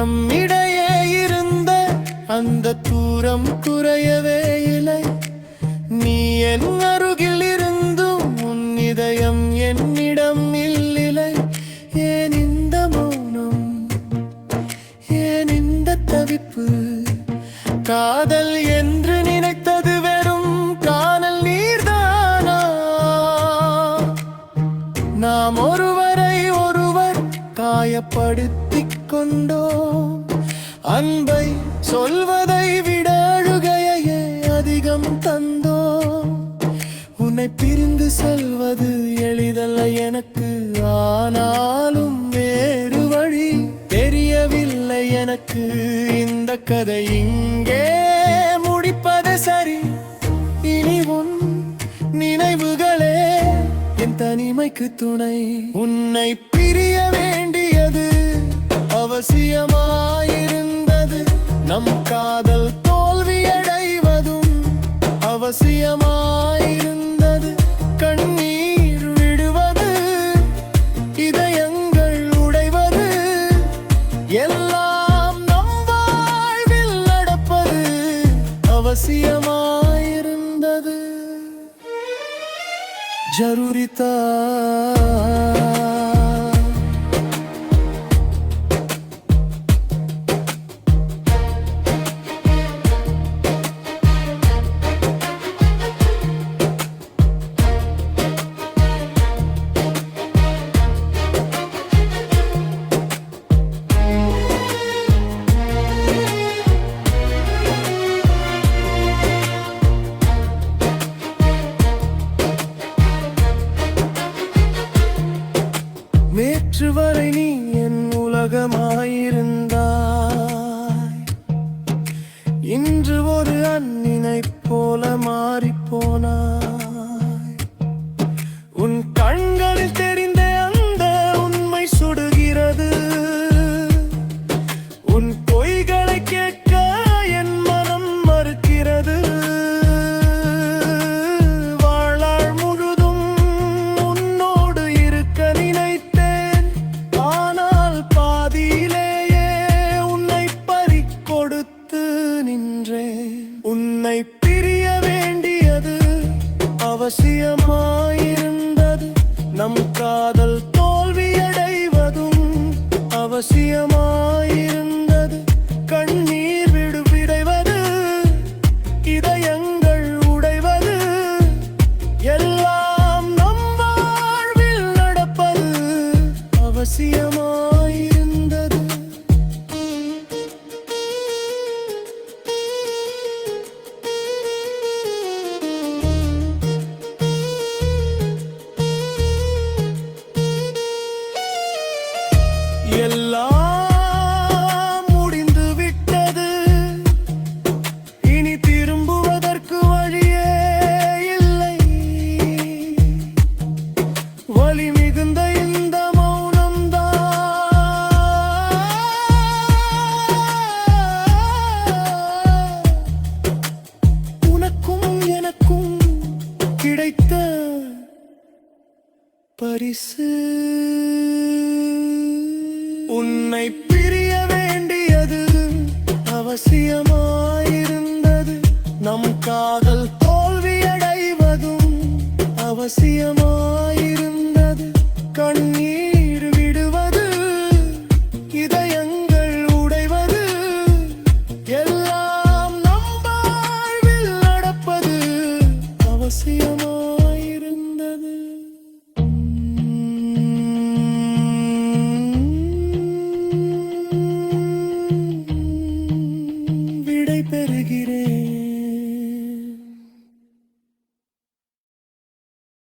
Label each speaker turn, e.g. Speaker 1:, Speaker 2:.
Speaker 1: நம்மிடையே இருந்த அந்த தூரம் குறையவே இல்லை. நீ என் அருகில் இருந்தும் உன் இதயம் என்னிடம் இல்லிலை ஏன் இந்த மௌனம்? ஏன் இந்த தவிப்பு? காதல் என்று நினைத்தது வெறும் காணல் நீர்தானா? நாம் ஒருவரை ஒருவர் காயப்படுத்த கொண்டோம் அன்பை சொல்வதை விட அழுகையே அதிகம் தந்தோம் உன்னை பிரிந்து செல்வது எளிதல்ல எனக்கு. ஆனாலும் வேறு வழி தெரியவில்லை எனக்கு. இந்த கதை இங்கே முடிப்பது சரி. இனி உன் நினைவுகளே என் தனிமைக்கு துணை. உன்னை பிரிய வேண்டும் அவசியமாயிருந்தது. நம் காதல் தோல்வியடைவதும் அவசியமாயிருந்தது. கண்ணீர் விடுவது இதயங்கள் உடைவது எல்லாம் நம் வாழ்வில் நடப்பது அவசியமாயிருந்தது. ஜருரிதா நேற்று வரை நீ என் உலகமாயிருந்த நின்றேன். உன்னை பிரிய வேண்டியது அவசியமாயிருந்தது. நம் காதல் தோல்வியடைவதும் அவசியம் கிடைத்த பரிசு. உன்னை பிரிய வேண்டியது அவசியம்.